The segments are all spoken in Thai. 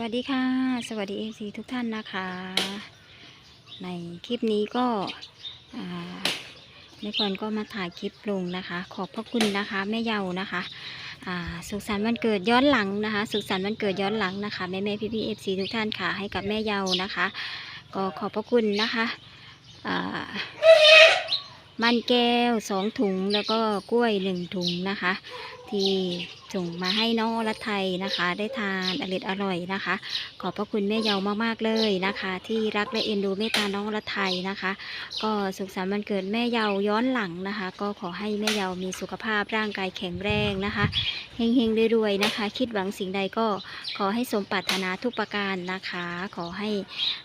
วัสดีค่ะ สวัสดีเอซีทุกท่านนะคะ ในคลิปนี้ก็อ่าแม่กวนก็มาถ่ายคลิปลงนะคะ ขอบพระคุณนะคะแม่เยานะคะสุขสันต์วันเกิดย้อนหลังนะคะ สุขสันต์วันเกิดย้อนหลังนะคะแม่แม่พี่พี่เอฟซีทุกท่านค่ะให้กับแม่เยานะคะ ก็ขอบพระคุณนะคะมันแก้วสองถุงแล้วก็กล้วยหนึ่งถุงนะคะ ที่ส่งมาให้น้องอรไทยนะคะ ได้ทานอร่อยอร่อยนะคะ ขอบพระคุณแม่เยาวมากๆเลยนะคะ ที่รักและเอ็นดูเมตตาน้องอรไทยนะคะ ก็สุขสันต์วันเกิดแม่เยาวย้อนหลังนะคะ ก็ขอให้แม่เยาวมีสุขภาพร่างกายแข็งแรงนะคะเฮงๆรวยๆนะคะ คิดหวังสิ่งใดก็ขอให้สมปรารถนาทุกประการนะคะ ขอให้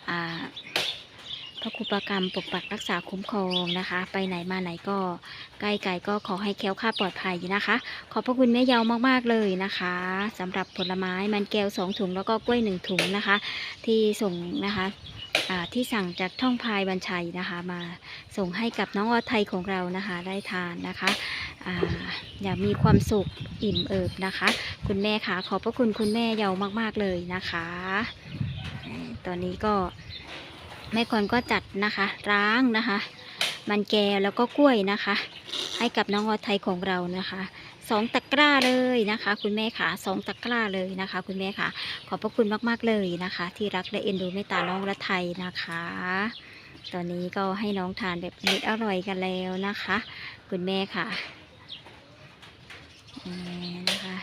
อ่า พระครูประกรรมปกปักรักษาคุ้มครองนะคะ ไปไหนมาไหนก็ใกล้ไกลก็ขอให้แคล้วคลาดปลอดภัยนะคะ ขอบพระคุณแม่เยาวมากๆเลยนะคะสำหรับผลไม้มันแก้วสองถุงแล้วก็กล้วยหนึ่งถุงนะคะ ที่ส่งนะคะที่สั่งจากท่องพายบัญชัยนะคะ มาส่งให้กับน้องออไทยของเรานะคะได้ทานนะคะอาอยามีความสุขอิ่มเอิบนะคะ คุณแม่ค่ะขอบพระคุณคุณแม่เยาวมาก ๆเลยนะคะ ตอนนี้ก็ แม่กรก็จัดนะคะร้างนะคะ มันแกวแล้วก็กล้วยนะคะ ให้กับน้องออไทยของเรานะคะสองตะกร้าเลยนะคะ คุณแม่ค่ะสองตะกร้าเลยนะคะ คุณแม่ค่ะ ขอบพระคุณมากๆเลยนะคะ ที่รักและเอ็นดูเมตตาน้องอรไทยนะคะตอนนี้ก็ให้น้องทานแบบเม็ดอร่อยกันแล้วนะคะ คุณแม่ค่ะนี่นะคะ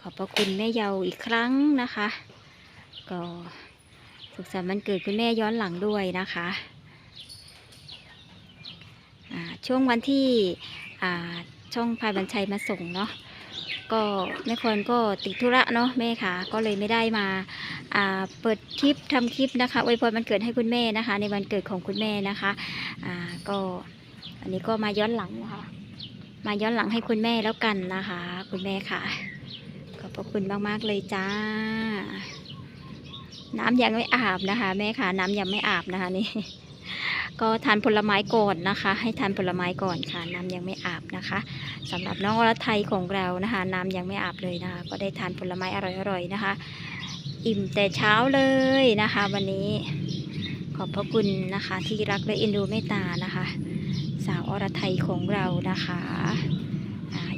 ขอบพระคุณแม่เยาอีกครั้งนะคะ ก็ สุขสันต์วันเกิดคุณแม่ย้อนหลังด้วยนะคะช่วงวันที่ช่องพายบัญชัยมาส่งเนาะก็แม่ควรก็ติดธุระเนาะแม่ค่ะ ก็เลยไม่ได้มาาเปิดคลิปทำคลิปนะคะอวยพรวันเกิดให้คุณแม่นะคะ ในวันเกิดของคุณแม่นะคะก็อันนี้ก็มาย้อนหลังนะคะมาย้อนหลังให้คุณแม่แล้วกันนะคะ คุณแม่ค่ะขอบพระคุณมากๆเลยจ้า น้ำยังไม่อาบนะคะ แม่ค่ะน้ำยังไม่อาบนะคะนี่ก็ทานผลไม้ก่อนนะคะ ให้ทานผลไม้ก่อนค่ะน้ำยังไม่อาบนะคะสำหรับน้องอรไทยของเรานะคะ น้ำยังไม่อาบเลยนะคะ ก็ได้ทานผลไม้อร่อยๆนะคะ อิ่มแต่เช้าเลยนะคะ วันนี้ขอบพระคุณนะคะ ที่รักและเอ็นดูเมตตานะคะ สาวอรไทยของเรานะคะ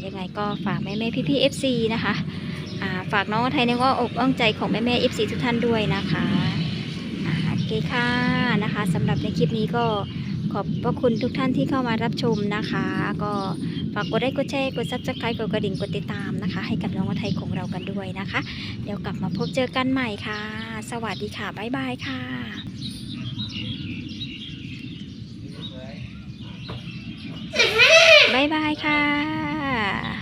ยังไงก็ฝากแม่แม่พี่พี่เอฟซีนะคะ ฝากน้องไทยในก็อกอ้องใจของแม่แม่เอฟซีทุกท่านด้วยนะคะอ่าโอเคค่ะนะคะสำหรับในคลิปนี้ก็ขอบพระคุณทุกท่านที่เข้ามารับชมนะคะ ก็ฝากกดไลค์กดแชร์กดซับสไครต์กดกระดิ่งกดติดตามนะคะ ให้กับน้องไทยของเรากันด้วยนะคะ เดี๋ยวกลับมาพบเจอกันใหม่ค่ะ สวัสดีค่ะ บ๊ายบายค่ะบายบายค่ะ